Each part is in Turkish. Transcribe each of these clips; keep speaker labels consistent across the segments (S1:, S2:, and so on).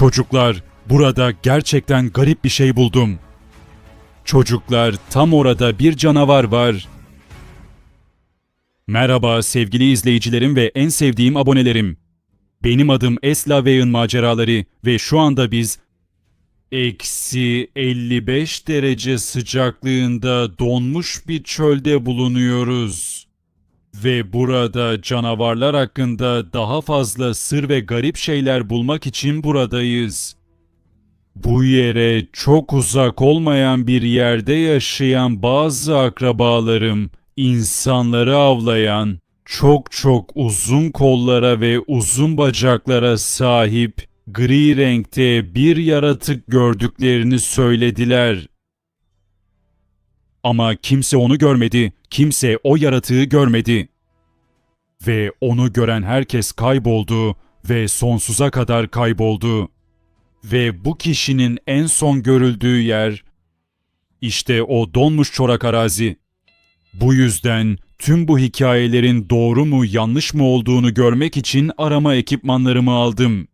S1: Çocuklar, burada gerçekten garip bir şey buldum. Çocuklar, tam orada bir canavar var. Merhaba sevgili izleyicilerim ve en sevdiğim abonelerim. Benim adım Esla Vey'in maceraları ve şu anda biz eksi 55 derece sıcaklığında donmuş bir çölde bulunuyoruz. Ve burada canavarlar hakkında daha fazla sır ve garip şeyler bulmak için buradayız. Bu yere çok uzak olmayan bir yerde yaşayan bazı akrabalarım, insanları avlayan, çok çok uzun kollara ve uzun bacaklara sahip gri renkte bir yaratık gördüklerini söylediler. Ama kimse onu görmedi, kimse o yaratığı görmedi. Ve onu gören herkes kayboldu ve sonsuza kadar kayboldu. Ve bu kişinin en son görüldüğü yer işte o donmuş çorak arazi. Bu yüzden tüm bu hikayelerin doğru mu yanlış mı olduğunu görmek için arama ekipmanlarımı aldım.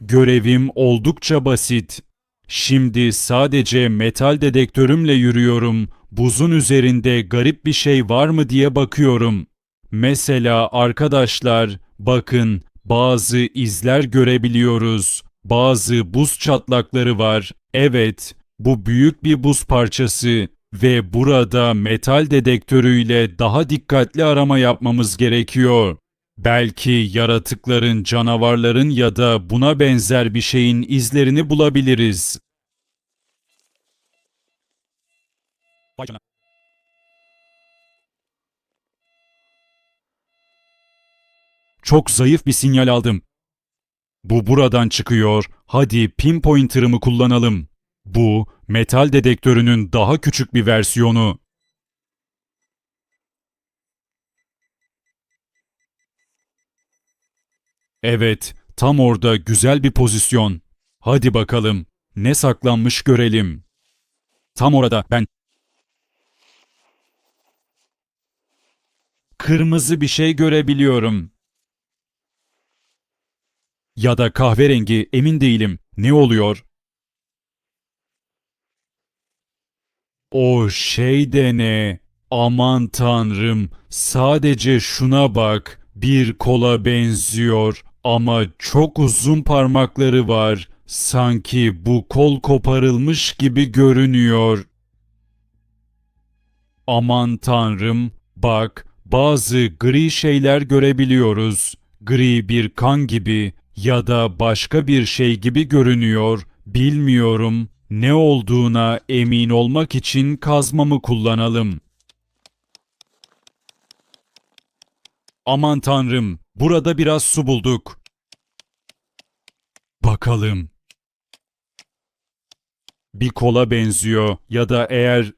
S1: Görevim oldukça basit. Şimdi sadece metal dedektörümle yürüyorum. Buzun üzerinde garip bir şey var mı diye bakıyorum. Mesela arkadaşlar bakın bazı izler görebiliyoruz. Bazı buz çatlakları var. Evet, bu büyük bir buz parçası ve burada metal dedektörüyle daha dikkatli arama yapmamız gerekiyor. Belki yaratıkların, canavarların ya da buna benzer bir şeyin izlerini bulabiliriz. Vay. Çok zayıf bir sinyal aldım. Bu buradan çıkıyor. Hadi pinpointer'ımı kullanalım. Bu metal dedektörünün daha küçük bir versiyonu. Evet, tam orada güzel bir pozisyon. Hadi bakalım, ne saklanmış görelim. Tam orada ben kırmızı bir şey görebiliyorum. Ya da kahverengi emin değilim. Ne oluyor? O şey de ne? Aman tanrım, sadece şuna bak. Bir kola benziyor ama çok uzun parmakları var. Sanki bu kol koparılmış gibi görünüyor. Aman tanrım, bak bazı gri şeyler görebiliyoruz. Gri bir kan gibi ya da başka bir şey gibi görünüyor. Bilmiyorum. Ne olduğuna emin olmak için kazmamı kullanalım. Aman tanrım, burada biraz su bulduk. Bakalım. Bir kola benziyor ya da eğer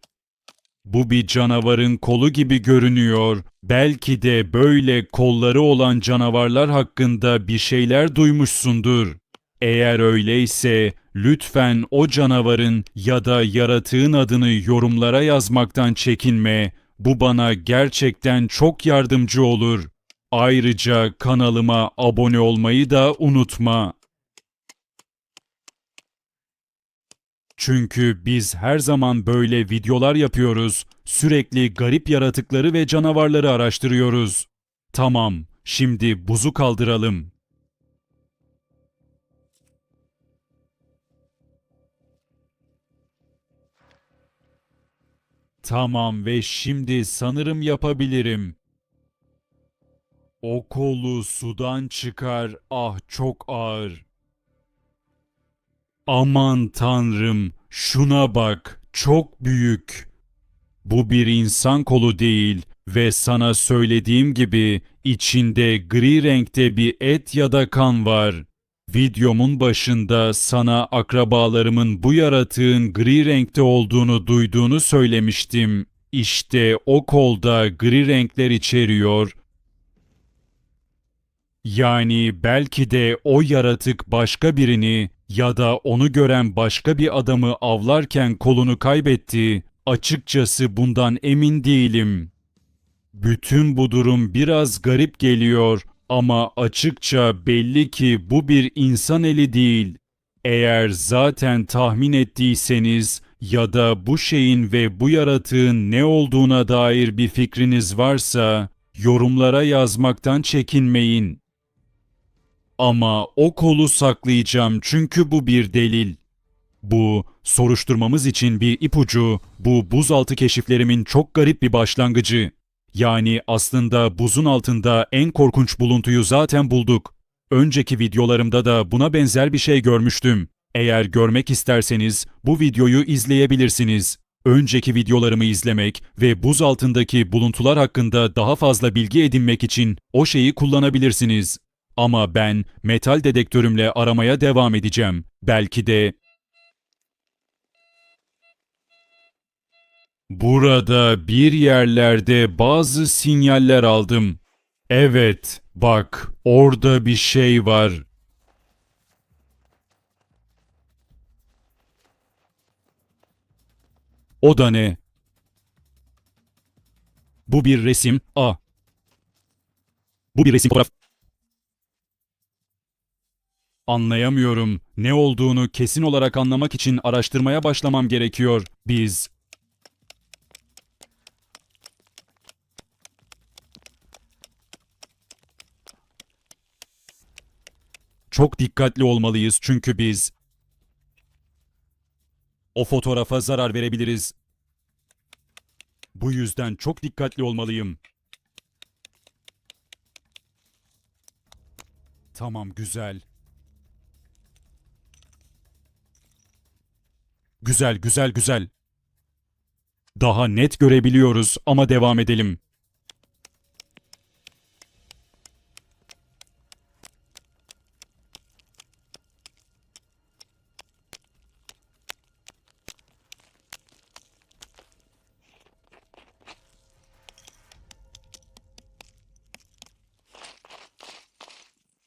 S1: bu bir canavarın kolu gibi görünüyor. Belki de böyle kolları olan canavarlar hakkında bir şeyler duymuşsundur. Eğer öyleyse lütfen o canavarın ya da yaratığın adını yorumlara yazmaktan çekinme. Bu bana gerçekten çok yardımcı olur. Ayrıca kanalıma abone olmayı da unutma. Çünkü biz her zaman böyle videolar yapıyoruz. Sürekli garip yaratıkları ve canavarları araştırıyoruz. Tamam, şimdi buzu kaldıralım. Tamam ve şimdi sanırım yapabilirim. O kolu sudan çıkar. Ah çok ağır. Aman tanrım, şuna bak, çok büyük. Bu bir insan kolu değil ve sana söylediğim gibi içinde gri renkte bir et ya da kan var. Videomun başında sana akrabalarımın bu yaratığın gri renkte olduğunu duyduğunu söylemiştim. İşte o kolda gri renkler içeriyor yani belki de o yaratık başka birini ya da onu gören başka bir adamı avlarken kolunu kaybetti. Açıkçası bundan emin değilim. Bütün bu durum biraz garip geliyor ama açıkça belli ki bu bir insan eli değil. Eğer zaten tahmin ettiyseniz ya da bu şeyin ve bu yaratığın ne olduğuna dair bir fikriniz varsa yorumlara yazmaktan çekinmeyin. Ama o kolu saklayacağım çünkü bu bir delil. Bu soruşturmamız için bir ipucu, bu buzaltı keşiflerimin çok garip bir başlangıcı. Yani aslında buzun altında en korkunç buluntuyu zaten bulduk. Önceki videolarımda da buna benzer bir şey görmüştüm. Eğer görmek isterseniz bu videoyu izleyebilirsiniz. Önceki videolarımı izlemek ve buz altındaki buluntular hakkında daha fazla bilgi edinmek için o şeyi kullanabilirsiniz. Ama ben metal dedektörümle aramaya devam edeceğim. Belki de Burada bir yerlerde bazı sinyaller aldım. Evet, bak orada bir şey var. O da ne? Bu bir resim. A. Bu bir resim fotoğraf. Anlayamıyorum. Ne olduğunu kesin olarak anlamak için araştırmaya başlamam gerekiyor. Biz Çok dikkatli olmalıyız çünkü biz o fotoğrafa zarar verebiliriz. Bu yüzden çok dikkatli olmalıyım. Tamam, güzel. Güzel, güzel, güzel. Daha net görebiliyoruz ama devam edelim.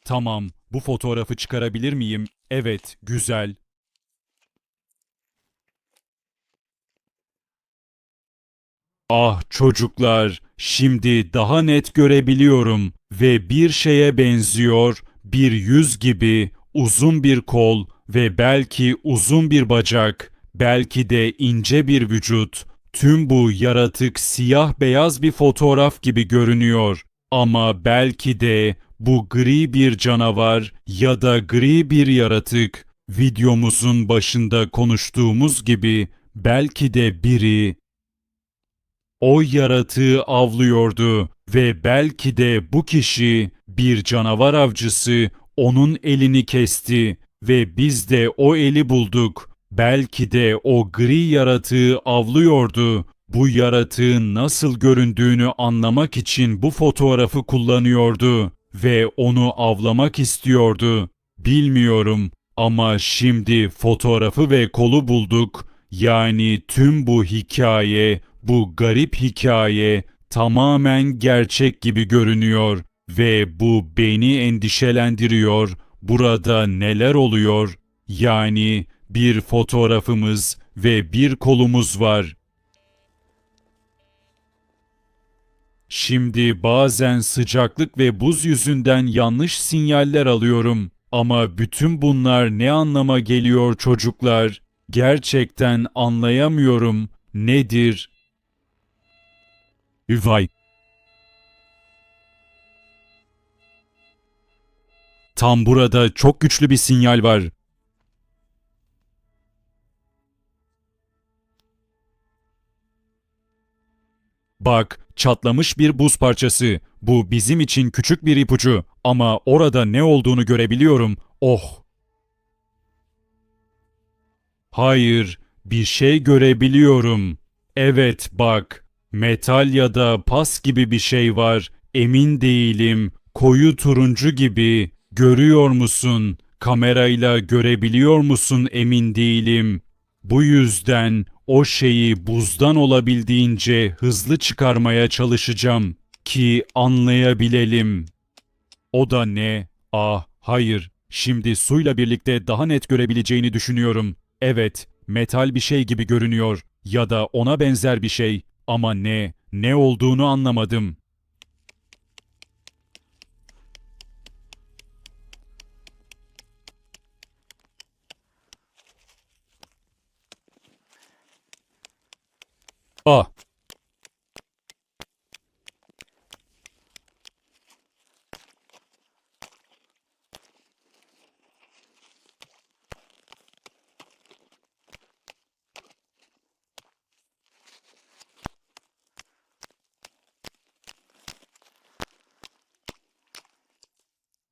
S1: Tamam, bu fotoğrafı çıkarabilir miyim? Evet, güzel. Ah çocuklar, şimdi daha net görebiliyorum ve bir şeye benziyor, bir yüz gibi, uzun bir kol ve belki uzun bir bacak, belki de ince bir vücut. Tüm bu yaratık siyah beyaz bir fotoğraf gibi görünüyor. Ama belki de bu gri bir canavar ya da gri bir yaratık videomuzun başında konuştuğumuz gibi belki de biri o yaratığı avlıyordu ve belki de bu kişi bir canavar avcısı onun elini kesti ve biz de o eli bulduk. Belki de o gri yaratığı avlıyordu. Bu yaratığın nasıl göründüğünü anlamak için bu fotoğrafı kullanıyordu ve onu avlamak istiyordu. Bilmiyorum ama şimdi fotoğrafı ve kolu bulduk. Yani tüm bu hikaye, bu garip hikaye tamamen gerçek gibi görünüyor ve bu beni endişelendiriyor. Burada neler oluyor? Yani bir fotoğrafımız ve bir kolumuz var. Şimdi bazen sıcaklık ve buz yüzünden yanlış sinyaller alıyorum. Ama bütün bunlar ne anlama geliyor çocuklar? Gerçekten anlayamıyorum. Nedir? Vay. Tam burada çok güçlü bir sinyal var. Bak, çatlamış bir buz parçası. Bu bizim için küçük bir ipucu ama orada ne olduğunu görebiliyorum. Oh! Hayır, bir şey görebiliyorum. Evet, bak. Metal ya da pas gibi bir şey var. Emin değilim. Koyu turuncu gibi. Görüyor musun? Kamerayla görebiliyor musun emin değilim. Bu yüzden o şeyi buzdan olabildiğince hızlı çıkarmaya çalışacağım ki anlayabilelim. O da ne? Ah, hayır. Şimdi suyla birlikte daha net görebileceğini düşünüyorum. Evet, metal bir şey gibi görünüyor ya da ona benzer bir şey ama ne, ne olduğunu anlamadım. Ah,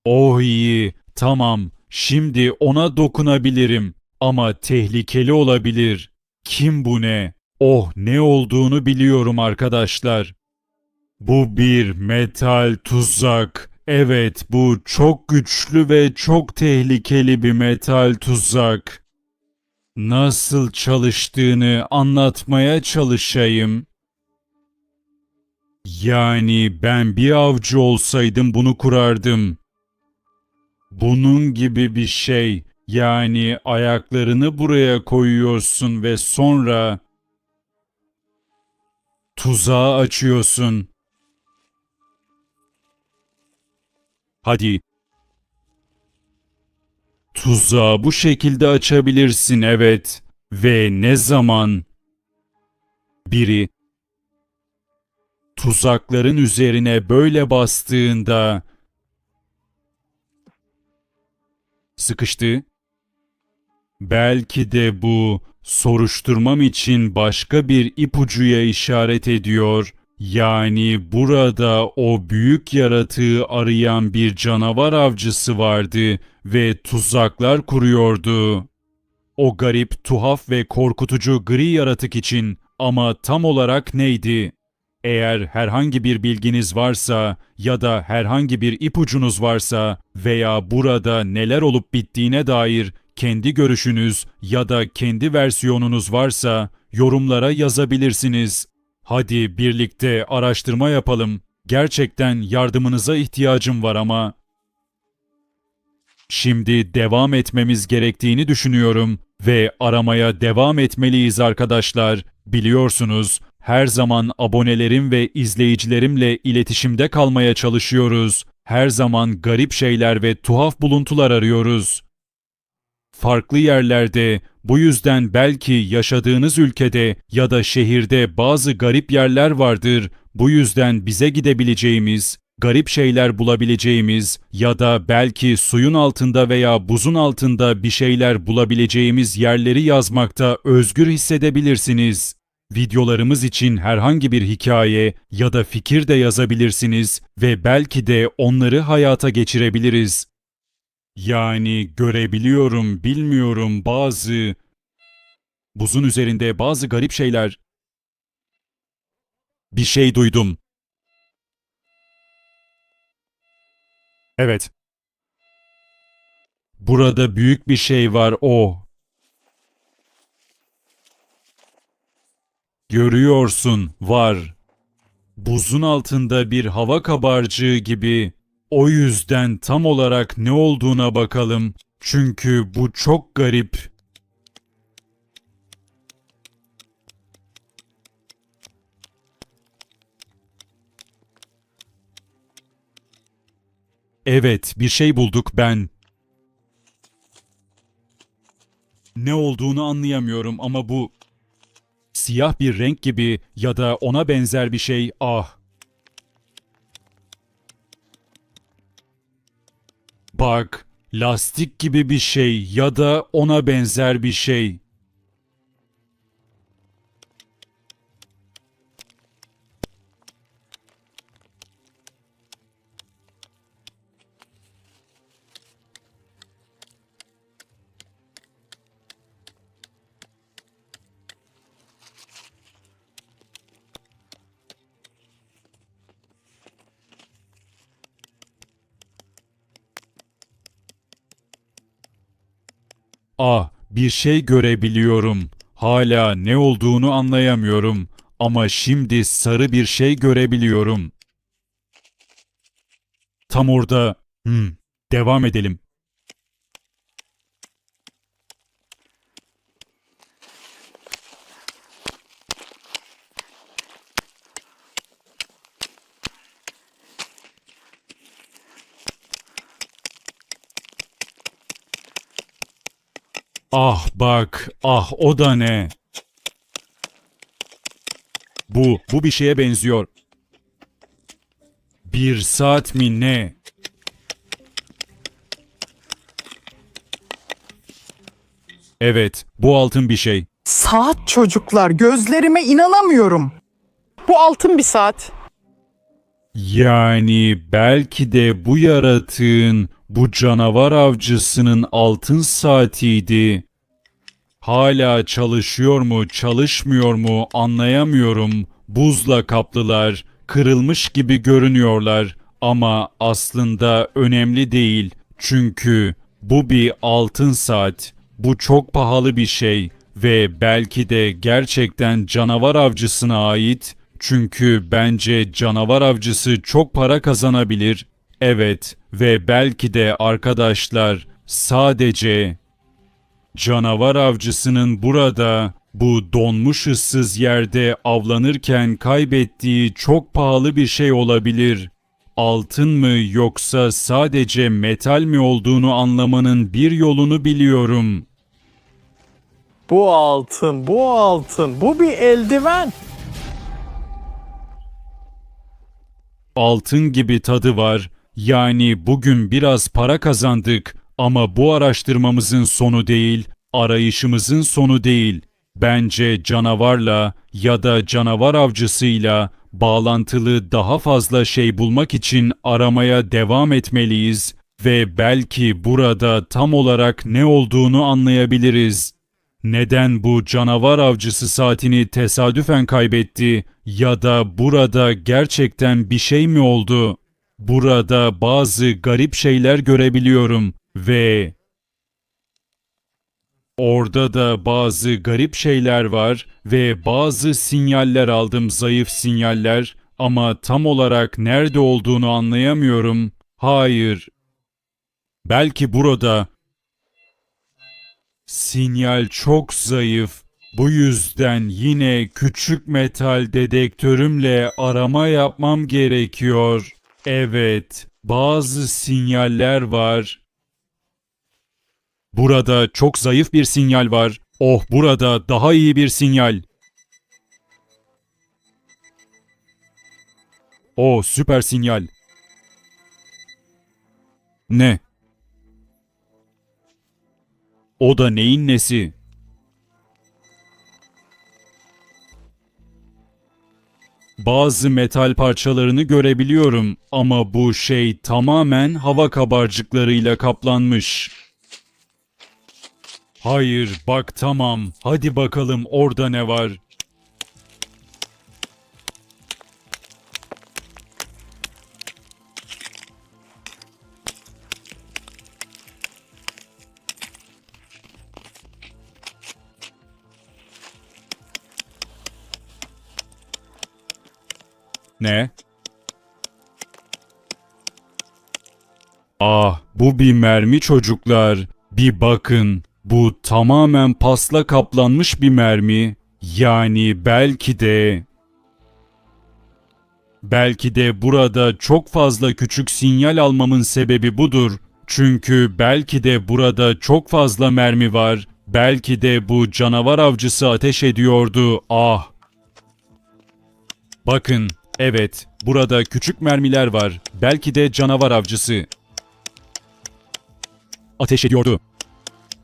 S1: Oh iyi, tamam. Şimdi ona dokunabilirim. Ama tehlikeli olabilir. Kim bu ne? Oh ne olduğunu biliyorum arkadaşlar. Bu bir metal tuzak. Evet bu çok güçlü ve çok tehlikeli bir metal tuzak. Nasıl çalıştığını anlatmaya çalışayım. Yani ben bir avcı olsaydım bunu kurardım. Bunun gibi bir şey. Yani ayaklarını buraya koyuyorsun ve sonra tuzağı açıyorsun. Hadi. Tuzağı bu şekilde açabilirsin evet. Ve ne zaman biri tuzakların üzerine böyle bastığında sıkıştı. Belki de bu soruşturmam için başka bir ipucuya işaret ediyor. Yani burada o büyük yaratığı arayan bir canavar avcısı vardı ve tuzaklar kuruyordu. O garip, tuhaf ve korkutucu gri yaratık için ama tam olarak neydi? Eğer herhangi bir bilginiz varsa ya da herhangi bir ipucunuz varsa veya burada neler olup bittiğine dair kendi görüşünüz ya da kendi versiyonunuz varsa yorumlara yazabilirsiniz. Hadi birlikte araştırma yapalım. Gerçekten yardımınıza ihtiyacım var ama. Şimdi devam etmemiz gerektiğini düşünüyorum ve aramaya devam etmeliyiz arkadaşlar. Biliyorsunuz her zaman abonelerim ve izleyicilerimle iletişimde kalmaya çalışıyoruz. Her zaman garip şeyler ve tuhaf buluntular arıyoruz. Farklı yerlerde, bu yüzden belki yaşadığınız ülkede ya da şehirde bazı garip yerler vardır. Bu yüzden bize gidebileceğimiz, garip şeyler bulabileceğimiz ya da belki suyun altında veya buzun altında bir şeyler bulabileceğimiz yerleri yazmakta özgür hissedebilirsiniz. Videolarımız için herhangi bir hikaye ya da fikir de yazabilirsiniz ve belki de onları hayata geçirebiliriz. Yani görebiliyorum, bilmiyorum bazı buzun üzerinde bazı garip şeyler. Bir şey duydum. Evet. Burada büyük bir şey var o. Görüyorsun, var. Buzun altında bir hava kabarcığı gibi. O yüzden tam olarak ne olduğuna bakalım. Çünkü bu çok garip. Evet, bir şey bulduk ben. Ne olduğunu anlayamıyorum ama bu siyah bir renk gibi ya da ona benzer bir şey. Ah. Bak, lastik gibi bir şey ya da ona benzer bir şey. Ah, bir şey görebiliyorum. Hala ne olduğunu anlayamıyorum. Ama şimdi sarı bir şey görebiliyorum. Tam orada. Hmm, devam edelim. Ah bak, ah o da ne? Bu, bu bir şeye benziyor. Bir saat mi ne? Evet, bu altın bir şey.
S2: Saat çocuklar gözlerime inanamıyorum.
S3: Bu altın bir saat.
S1: Yani belki de bu yaratığın, bu canavar avcısının altın saatiydi. Hala çalışıyor mu, çalışmıyor mu anlayamıyorum. Buzla kaplılar, kırılmış gibi görünüyorlar ama aslında önemli değil. Çünkü bu bir altın saat. Bu çok pahalı bir şey ve belki de gerçekten canavar avcısına ait. Çünkü bence canavar avcısı çok para kazanabilir. Evet ve belki de arkadaşlar sadece Canavar avcısının burada bu donmuş ıssız yerde avlanırken kaybettiği çok pahalı bir şey olabilir. Altın mı yoksa sadece metal mi olduğunu anlamanın bir yolunu biliyorum.
S2: Bu altın, bu altın, bu bir eldiven.
S1: Altın gibi tadı var. Yani bugün biraz para kazandık ama bu araştırmamızın sonu değil, arayışımızın sonu değil. Bence canavarla ya da canavar avcısıyla bağlantılı daha fazla şey bulmak için aramaya devam etmeliyiz ve belki burada tam olarak ne olduğunu anlayabiliriz. Neden bu canavar avcısı saatini tesadüfen kaybetti ya da burada gerçekten bir şey mi oldu? Burada bazı garip şeyler görebiliyorum ve orada da bazı garip şeyler var ve bazı sinyaller aldım zayıf sinyaller ama tam olarak nerede olduğunu anlayamıyorum. Hayır. Belki burada Sinyal çok zayıf. Bu yüzden yine küçük metal dedektörümle arama yapmam gerekiyor. Evet, bazı sinyaller var. Burada çok zayıf bir sinyal var. Oh, burada daha iyi bir sinyal. Oh, süper sinyal. Ne? O da neyin nesi? Bazı metal parçalarını görebiliyorum ama bu şey tamamen hava kabarcıklarıyla kaplanmış. Hayır, bak tamam. Hadi bakalım orada ne var? Ne? Ah, bu bir mermi çocuklar. Bir bakın. Bu tamamen pasla kaplanmış bir mermi. Yani belki de Belki de burada çok fazla küçük sinyal almamın sebebi budur. Çünkü belki de burada çok fazla mermi var. Belki de bu canavar avcısı ateş ediyordu. Ah! Bakın, evet, burada küçük mermiler var. Belki de canavar avcısı. Ateş ediyordu.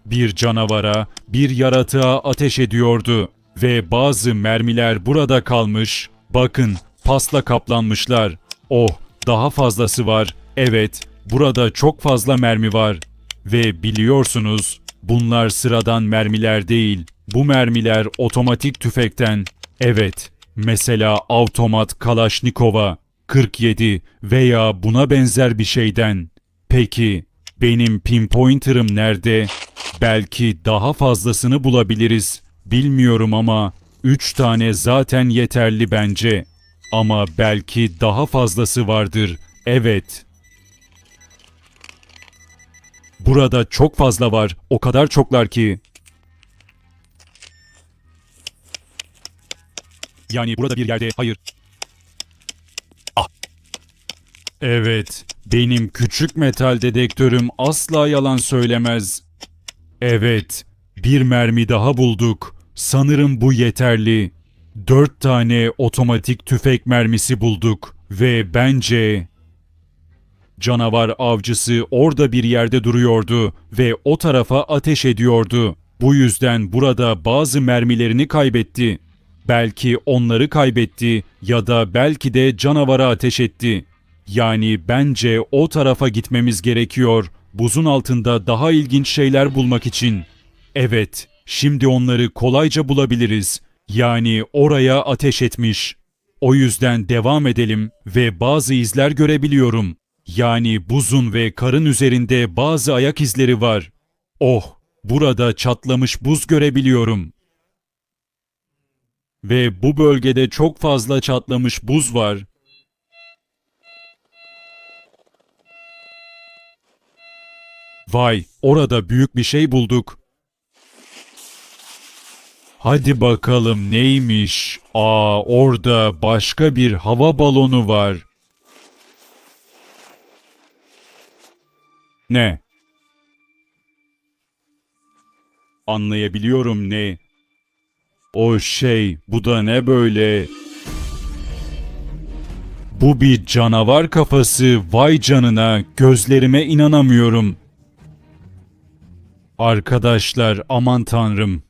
S1: Bir canavara, bir yaratığa ateş ediyordu. Ve bazı mermiler burada kalmış. Bakın, pasla kaplanmışlar. Oh, daha fazlası var. Evet, burada çok fazla mermi var. Ve biliyorsunuz, bunlar sıradan mermiler değil. Bu mermiler otomatik tüfekten. Evet, mesela avtomat Kalaşnikova 47 veya buna benzer bir şeyden. Peki, benim pinpointer'ım nerede? Belki daha fazlasını bulabiliriz. Bilmiyorum ama 3 tane zaten yeterli bence. Ama belki daha fazlası vardır. Evet. Burada çok fazla var. O kadar çoklar ki. Yani burada bir yerde hayır. Ah. Evet. Benim küçük metal dedektörüm asla yalan söylemez. Evet. Bir mermi daha bulduk. Sanırım bu yeterli. Dört tane otomatik tüfek mermisi bulduk ve bence canavar avcısı orada bir yerde duruyordu ve o tarafa ateş ediyordu. Bu yüzden burada bazı mermilerini kaybetti. Belki onları kaybetti ya da belki de canavara ateş etti. Yani bence o tarafa gitmemiz gerekiyor. Buzun altında daha ilginç şeyler bulmak için. Evet, şimdi onları kolayca bulabiliriz. Yani oraya ateş etmiş. O yüzden devam edelim ve bazı izler görebiliyorum. Yani buzun ve karın üzerinde bazı ayak izleri var. Oh, burada çatlamış buz görebiliyorum. Ve bu bölgede çok fazla çatlamış buz var. Vay, orada büyük bir şey bulduk. Hadi bakalım neymiş? Aa, orada başka bir hava balonu var. Ne? Anlayabiliyorum ne? O şey, bu da ne böyle? Bu bir canavar kafası, vay canına, gözlerime inanamıyorum. Arkadaşlar, aman tanrım.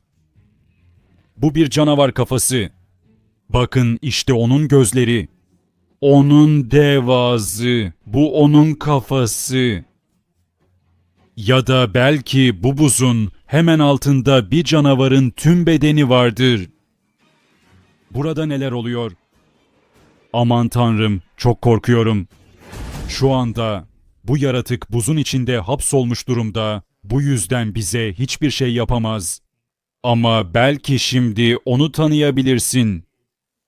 S1: Bu bir canavar kafası. Bakın işte onun gözleri. Onun devazı. Bu onun kafası. Ya da belki bu buzun hemen altında bir canavarın tüm bedeni vardır. Burada neler oluyor? Aman tanrım, çok korkuyorum. Şu anda bu yaratık buzun içinde hapsolmuş durumda. Bu yüzden bize hiçbir şey yapamaz. Ama belki şimdi onu tanıyabilirsin.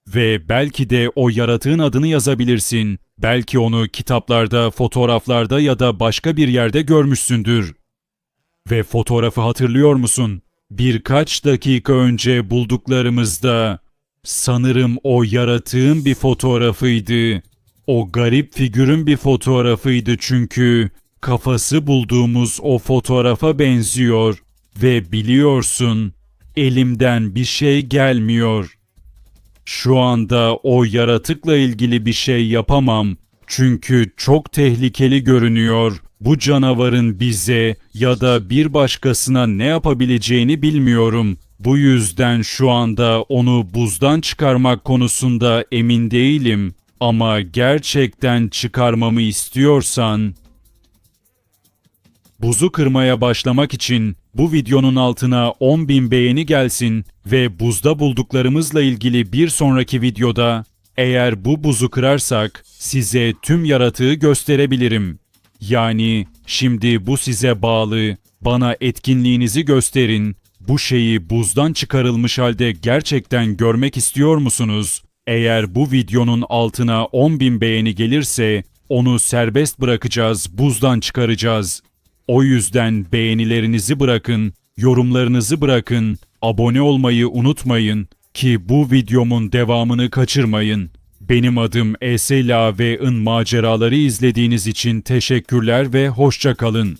S1: Ve belki de o yaratığın adını yazabilirsin. Belki onu kitaplarda, fotoğraflarda ya da başka bir yerde görmüşsündür. Ve fotoğrafı hatırlıyor musun? Birkaç dakika önce bulduklarımızda sanırım o yaratığın bir fotoğrafıydı. O garip figürün bir fotoğrafıydı çünkü kafası bulduğumuz o fotoğrafa benziyor ve biliyorsun elimden bir şey gelmiyor. Şu anda o yaratıkla ilgili bir şey yapamam. Çünkü çok tehlikeli görünüyor. Bu canavarın bize ya da bir başkasına ne yapabileceğini bilmiyorum. Bu yüzden şu anda onu buzdan çıkarmak konusunda emin değilim. Ama gerçekten çıkarmamı istiyorsan Buzu kırmaya başlamak için bu videonun altına 10.000 beğeni gelsin ve buzda bulduklarımızla ilgili bir sonraki videoda eğer bu buzu kırarsak size tüm yaratığı gösterebilirim. Yani şimdi bu size bağlı, bana etkinliğinizi gösterin. Bu şeyi buzdan çıkarılmış halde gerçekten görmek istiyor musunuz? Eğer bu videonun altına 10.000 beğeni gelirse onu serbest bırakacağız, buzdan çıkaracağız. O yüzden beğenilerinizi bırakın, yorumlarınızı bırakın, abone olmayı unutmayın ki bu videomun devamını kaçırmayın. Benim adım Esela ve ın maceraları izlediğiniz için teşekkürler ve hoşça kalın.